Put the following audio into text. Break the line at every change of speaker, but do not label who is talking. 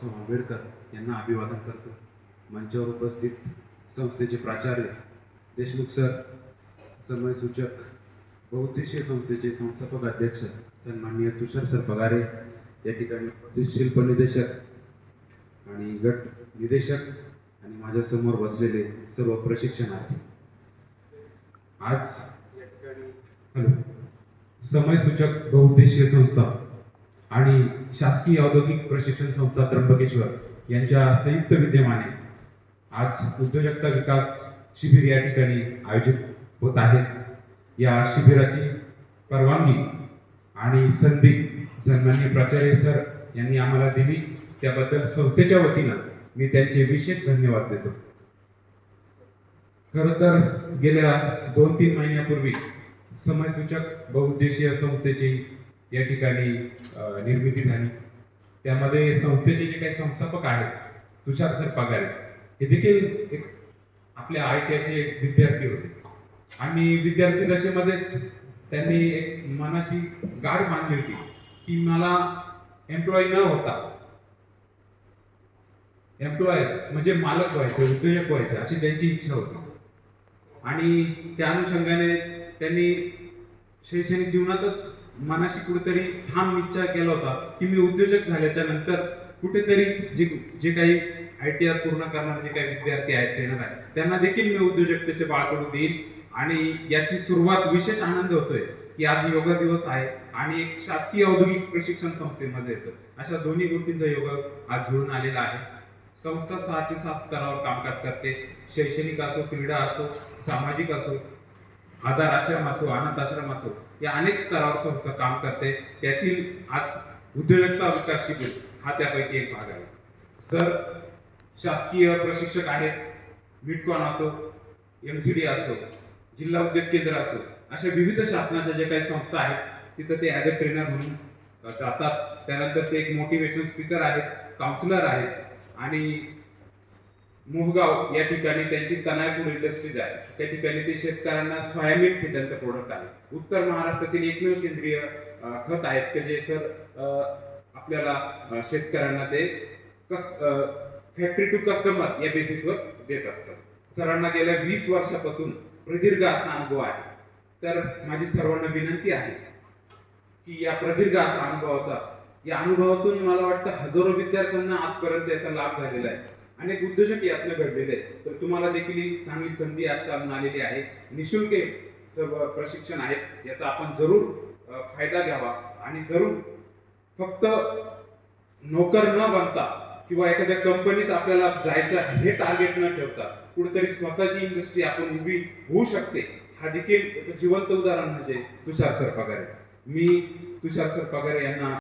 बाबासाहेब आंबेडकर यांना अभिवादन करतो. मंचावर उपस्थित संस्थेचे प्राचार्य देशमुख सर समयसूचक बहुउद्देशीय संस्थेचे संस्थापक अध्यक्ष सन्माननीय तुषार सर पगारे या ठिकाणी उपस्थित शिल्प निदेशक आणि गट निदेशक आणि माझ्यासमोर बसलेले सर्व प्रशिक्षणार्थी. आज या ठिकाणी हॅलो समयसूचक बहुउद्देशीय संस्था आणि शासकीय औद्योगिक प्रशिक्षण संस्था त्र्यंबकेश्वर यांच्या संयुक्त विद्यमाने आज उद्योजकता विकास शिबिर या ठिकाणी आयोजित होत आहे या शिबिराची परवानगी आणि संधी सन्मान्य प्राचार्य सर यांनी आम्हाला दिली. त्याबद्दल संस्थेच्या वतीनं मी त्यांचे विशेष धन्यवाद देतो. खरं तर गेल्या दोन तीन महिन्यापूर्वी समयसूचक बहुउद्देशीय संस्थेची या ठिकाणी निर्मिती झाली. त्यामध्ये संस्थेचे जे काही संस्थापक आहेत तुषार सर पगारे हे देखील एक आपल्या आय टी विद्यार्थी होते. आणि विद्यार्थी दशेमध्येच त्यांनी एक मनाशी गाढ बांधली होती की मला एम्प्लॉय न होता एम्प्लॉय म्हणजे मालक व्हायचे उद्योजक व्हायचे अशी त्यांची इच्छा होती. आणि त्या अनुषंगाने त्यांनी शैक्षणिक जीवनातच मनाशी कुठेतरी ठाम निश्चय केला होता की मी उद्योजक झाल्याच्यानंतर कुठेतरी जे जे काही आय टी आर पूर्ण करणारे जे काही विद्यार्थी आहेत ट्रेनर आहेत. त्यांना देखील मी उद्योजकतेचे बाळकडू देईल आणि याची सुरुवात विशेष आनंद होतोय की आज योगा दिवस आहे आणि एक शासकीय औद्योगिक प्रशिक्षण संस्थेमध्ये येतो. अशा दोन्ही गोष्टींचा योग आज जुळून आलेला आहे. संस्था सहा ते सात स्तरावर कामकाज करते. शैक्षणिक असो क्रीडा असो सामाजिक असो आधार आश्रम असो आनंद आश्रम असो या अनेक स्तरावर संस्था काम करते. त्यातील आज उद्योजकता विकास शिबिर हा त्यापैकी एक भाग आहे. सर शासकीय प्रशिक्षक आहेत. मिटकॉन असो एम सी डी असो जिल्हा उद्योग केंद्र असो अशा विविध शासनाच्या ज्या काही संस्था आहेत तिथं ते ॲज अ ट्रेनर म्हणून जातात. त्यानंतर ते एक मोटिवेशनल स्पीकर आहेत काउन्सिलर आहेत. आणि मोहगाव या ठिकाणी त्यांची कनाय फूड इंडस्ट्रीज आहे त्या ठिकाणी ते शेतकऱ्यांना सोयाबीन हे त्यांचं प्रोडक्ट आहे. उत्तर महाराष्ट्रातील एकमेव सेंद्रिय खत आहेत की जे सर आपल्याला शेतकऱ्यांना ते कस फॅक्टरी टू कस्टमर या बेसिसवर देत असतात. सरांना गेल्या वीस वर्षापासून प्रदीर्घ असा अनुभव आहे. तर माझी सर्वांना विनंती आहे की या प्रदीर्घ असा अनुभवाचा या अनुभवातून मला वाटतं हजारो विद्यार्थ्यांना आजपर्यंत याचा लाभ झालेला आहे. अनेक उद्योजक यातनं घडलेले आहेत. तर तुम्हाला देखील ही चांगली संधी आज चालून आलेली आहे. निशुल्क सर्व प्रशिक्षण आहेत. याचा आपण जरूर फायदा घ्यावा. आणि जरूर फक्त नोकर न बनता किंवा एखाद्या कंपनीत आपल्याला जायचं हे टार्गेट न ठेवता कुठेतरी स्वतःची इंडस्ट्री आपण उभी होऊ शकते. हा देखील याचं जिवंत उदाहरण म्हणजे तुषार सर पगारे मी तुषार सर पगारे यांना